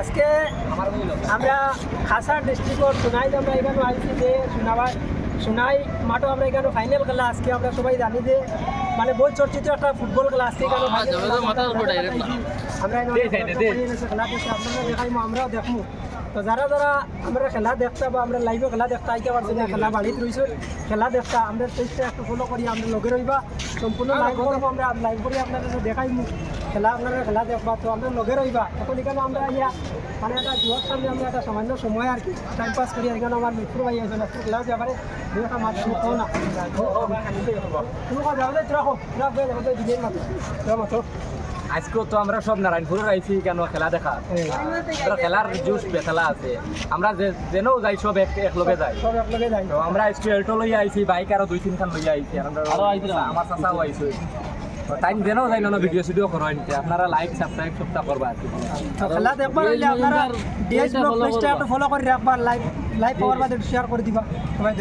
আজকে আমরা খাসা ডিস্ট্রিক্টর সোনাই আমরা এখানে আসছি যে সোনাবাই সোনাই মাঠও আমরা এখানে ফাইনাল খেলা আজকে আমরা সবাই জানি যে মানে বহু চর্চিত একটা ফুটবল খেলা আজকে এখানে আমরা। খেলা দেখছি আপনারা দেখাইমু আমরাও দেখমু তো যারা যারা আমরা খেলা দেখতা বা আমরা লাইভে খেলা দেখতা আইতে পারছি না খেলা বাড়িতে রয়েছে খেলা দেখতা আমরা পেজটা একটু ফলো করি আমরা লগে রইবা সম্পূর্ণ লাইভ করব আমরা লাইভ করে আপনাদের দেখাইমু খেলা আপনারা খেলা দেখবা তো আমরা লগে রইবা। এখন এখানে আমরা ইয়া মানে একটা জুয়ার সামনে আমরা একটা সামান্য সময় আর কি টাইম পাস করি এখানে আমার মিত্র ভাই আছে না খেলা যাবারে দুই একটা মাছ শুনো না। তুমি কথা যাবে রাখো রাখবে দিনের মাত্র মাত্র আজকে তো আমরা সব নারায়ণপুরের আইছি কেন খেলা দেখা? আমরা খেলার জুস খেলা আছে। আমরা যেন যাই সব এক একলগে যাই। সব একলগে যাই। তো আমরা স্টুডেন্ট লইয়া আইছি বাইক আরও দুই তিনখান লইয়া আইছি। আর আমরা- আমার চাচাও আইছে। টাইম যেন যাই না ভিডিও সিডিও করো আনতে আপনারা লাইক সাবস্ক্রাইব সবটা করবা। খেলা দেখবার হইলে আপনারা ডিএস ব্লগ পেজটা একটু ফলো করে রাখবা লাইভ লাইভ পাওয়ার বাদে শেয়ার করে দিবা।